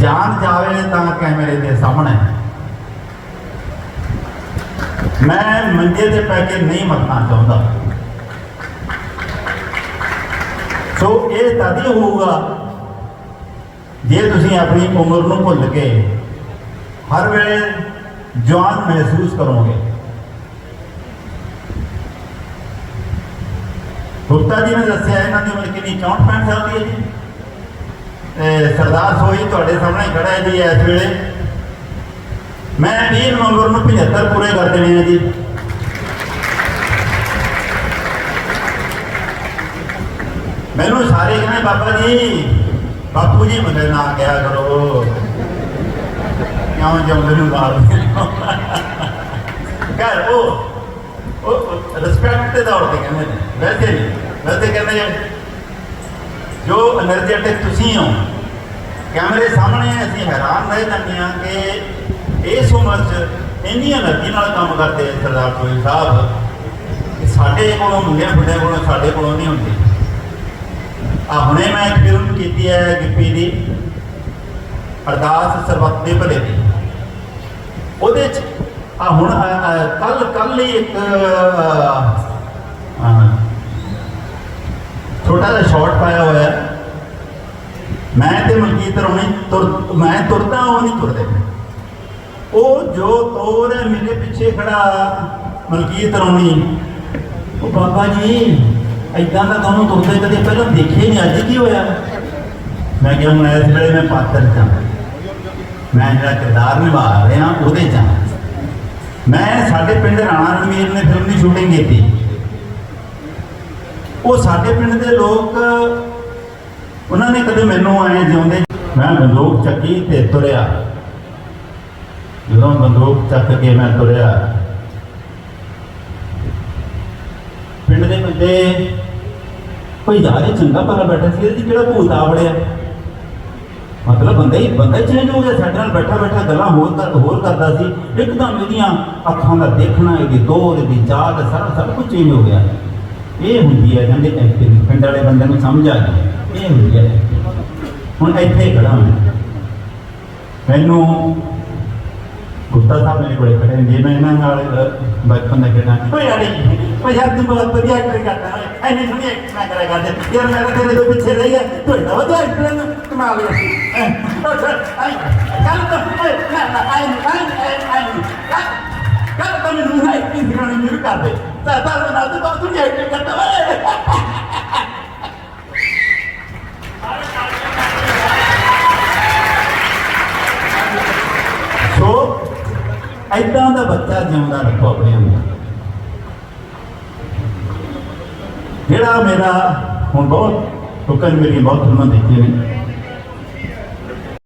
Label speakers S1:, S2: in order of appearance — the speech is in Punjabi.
S1: ਜਾਨ ਜਾਵੇ ਤਾਂ ਕੈਮਰੇ ਦੇ ਸਾਹਮਣੇ। ਮੈਂ ਮੰਜੇ ਤੇ ਪੈ ਕੇ ਨਹੀਂ ਮਰਨਾ ਚਾਹੁੰਦਾ। ਸੋ ਇਹ ਤਦ ਹੀ ਹੋਊਗਾ ਜੇ ਤੁਸੀਂ ਆਪਣੀ ਉਮਰ ਨੂੰ ਭੁੱਲ ਕੇ ਹਰ ਵੇਲੇ ਜਵਾਨ ਮਹਿਸੂਸ ਕਰੋਗੇ। ਗੁਪਤਾ ਜੀ ਨੇ ਦੱਸਿਆ, ਇਹਨਾਂ ਦੀ ਉਮਰ ਕਿੰਨੀ? 64 65 ਸਾਲ ਦੀ ਹੈ ਜੀ। ਸਰਦਾਰ ਸੋਈ ਤੁਹਾਡੇ ਸਾਹਮਣੇ ਖੜਾ ਹੈ ਜੀ ਇਸ ਵੇਲੇ। ਮੈਂ 20 ਨਵੰਬਰ ਨੂੰ 75 ਪੂਰੇ ਕਰ ਦੇਣੇ ਆ ਜੀ। ਮੈਨੂੰ ਸਾਰੇ ਕਹਿੰਦੇ, ਬਾਬਾ ਜੀ, ਬਾਪੂ ਜੀ ਮੇਰੇ ਨਾਲ ਕਿਹਾ ਕਰੋ? ਕਿਉਂ ਜੰਮਦੇ ਨੂੰ ਮਾਰਦੇ ਘਰ ਉਹ ਉਹ ਰਿਸਪੈਕਟ ਦੇ ਤੌਰ ਤੇ ਕਹਿੰਦੇ ਨੇ। ਵੈਸੇ ਨਹੀਂ ਵੈਸੇ ਕਹਿੰਦੇ ਨੇ ਜੋ એનર્ਜੈਟਿਕ ਤੁਸੀਂ ਹੋ, ਕੈਮਰੇ ਸਾਹਮਣੇ ਅਸੀਂ ਹੈਰਾਨ ਰਹਿ ਜਾਂਦੇ ਹਾਂ ਕਿ ਇਸ ਉਮਰ 'ਚ ਇੰਨੀ એનર્ਜੀ ਨਾਲ ਕੰਮ ਕਰਦੇ ਆ ਸਰਦਾਰ ਕੋਈ ਸਾਹਿਬ, ਕਿ ਸਾਡੇ ਕੋਲੋਂ ਮੁੰਡੇ ਬੁੱਢੇ ਕੋਲੋਂ ਸਾਡੇ ਕੋਲੋਂ ਨਹੀਂ ਹੁੰਦੀ। ਆ ਹੁਣੇ ਮੈਂ ਇੱਕ ਫਿਲਮ ਕੀਤੀ ਹੈ ਗਿੱਪੀ ਦੀ, ਅਰਦਾਸ ਸਰਬੱਤ ਦੇ ਭਲੇ ਦੀ। ਉਹਦੇ 'ਚ, ਆ ਹੁਣ ਕੱਲ ਕੱਲ ਹੀ ਇੱਕ ਛੋਟਾ ਜਿਹਾ ਸ਼ਾਰਟ ਪਾਇਆ ਹੋਇਆ। ਹੈ। ਮੈਂ ਤੇ ਮਲਕੀਤ ਰੋਣੀ ਤੁਰ ਮੈਂ ਤੁਰਦਾ, ਉਹ ਨਹੀਂ ਤੁਰਦੇ। ਉਹ ਜੋ ਤੋਰ ਹੈ, ਮੇਰੇ ਪਿੱਛੇ ਖੜਾ ਮਲਕੀਤ ਰੋਣੀ। ਉਹ ਬਾਬਾ ਜੀ ਐਦਾਂ ਦਾ ਤੁਹਾਨੂੰ ਤੁਰਦੇ ਕਦੇ ਪਹਿਲਾਂ ਦੇਖੇ ਨਹੀਂ, ਅੱਜ ਕੀ ਹੋਇਆ? ਮੈਂ ਕਿਹਾ ਹੁਣ ਇਸ ਵੇਲੇ ਮੈਂ ਪਾਤਰ ਜਾਂ ਮੈਂ ਜਿਹੜਾ ਕਿਰਦਾਰ ਨਿਭਾ ਰਿਹਾ, ਉਹਦੇ ਜਾਂ ਮੈਂ ਸਾਡੇ ਪਿੰਡ ਰਾਣਾ ਰਣਵੀਰ ਨੇ ਫਿਲਮ ਦੀ ਸ਼ੂਟਿੰਗ ਕੀਤੀ। ਉਹ ਸਾਡੇ ਪਿੰਡ ਦੇ ਲੋਕ, ਉਹਨਾਂ ਨੇ ਕਦੇ ਮੈਨੂੰ ਆਏ ਜਿਉਂਦੇ, ਮੈਂ ਬੰਦੂਕ ਚੱਕੀ ਤੇ ਤੁਰਿਆ। ਜਦੋਂ ਬੰਦੂਕ ਚੱਕ ਕੇ ਮੈਂ ਤੁਰਿਆ, ਪਿੰਡ ਦੇ ਬੰਦੇ ਕੋਈ ਯਾਰੇ ਚੰਗਾ ਭਲਾ ਬੈਠਾ ਸੀ, ਇਹਦੇ ਕਿਹੜਾ ਭੂਤ ਆਵੜਿਆ ਮਤਲਬ ਬੰਦਾ ਹੀ ਬੰਦਾ ਚੇਂਜ ਹੋ ਗਿਆ ਸਾਡੇ ਨਾਲ ਬੈਠਾ ਬੈਠਾ ਗੱਲਾਂ ਹੋਰ ਕਰ ਹੋਰ ਕਰਦਾ ਸੀ। ਇੱਕਦਮ ਇਹਦੀਆਂ ਅੱਖਾਂ ਦਾ ਦੇਖਣਾ, ਇਹਦੀ ਦੌਰ ਇਹਦੀ ਜਾਤ, ਸਾਰਾ ਸਭ ਕੁਝ ਚੇਂਜ ਹੋ ਗਿਆ। ਇਹ ਹੁੰਦੀ ਹੈ ਕਹਿੰਦੇ ਐਕਟਿੰਗ ਪਿੰਡ ਵਾਲੇ ਬੰਦੇ ਨੂੰ ਸਮਝ ਆ ਗਈ। ਇਹ ਹੁੰਦੀ ਹੈ ਹੁਣ ਇੱਥੇ ਖੜਾ ਮੈਂ। ਮੈਨੂੰ ਗੁੱਤਾ ਸਾਹਿਬ ਮੇਰੇ ਕੋਲੇ ਖੜੇ ਨੇ। ਮੈਂ ਇਹਨਾਂ ਨਾਲ ਬਚਪਨ ਦਾ ਖੇਡਾਂ ਓਏ ਯਾਰ ਓਏ ਯਾਰ, ਤੂੰ ਬਹੁਤ ਵਧੀਆ ਐਕਟਿੰਗ ਕਰਦਾ। ਓਏ, ਐਨੀ ਸੋਹਣੀ ਐਕਟਿੰਗ ਕਰਿਆ ਕਰਦੇ। ਯਾਰ, ਮੈਂ ਤਾਂ ਤੇਰੇ ਤੋਂ ਪਿੱਛੇ ਰਹੀ ਗਿਆ ਤੂੰ ਇੰਨਾ ਵਧੀਆ ਐਕਟਰ ਹੈ ਕਮਾਲ ਹੈ ਕੱਲ ਤਾਂ, ਓਏ, ਨਾ ਨਾ ਆਈ ਆਈ ਆਈ ਕੱਲ ਤਾਂ ਮੈਨੂੰ ਨਾ ਸੋ ਐਦਾਂ ਦਾ ਬੱਚਾ ਜਿਉਂਦਾ ਰੱਖੋ ਆਪਣੇ ਅੰਦਰ। ਜਿਹੜਾ ਮੇਰਾ ਹੁਣ ਬਹੁਤ ਲੋਕਾਂ ਨੇ ਮੇਰੀਆਂ ਬਹੁਤ ਫਿਲਮਾਂ ਦੇਖੀਆਂ ਨੇ।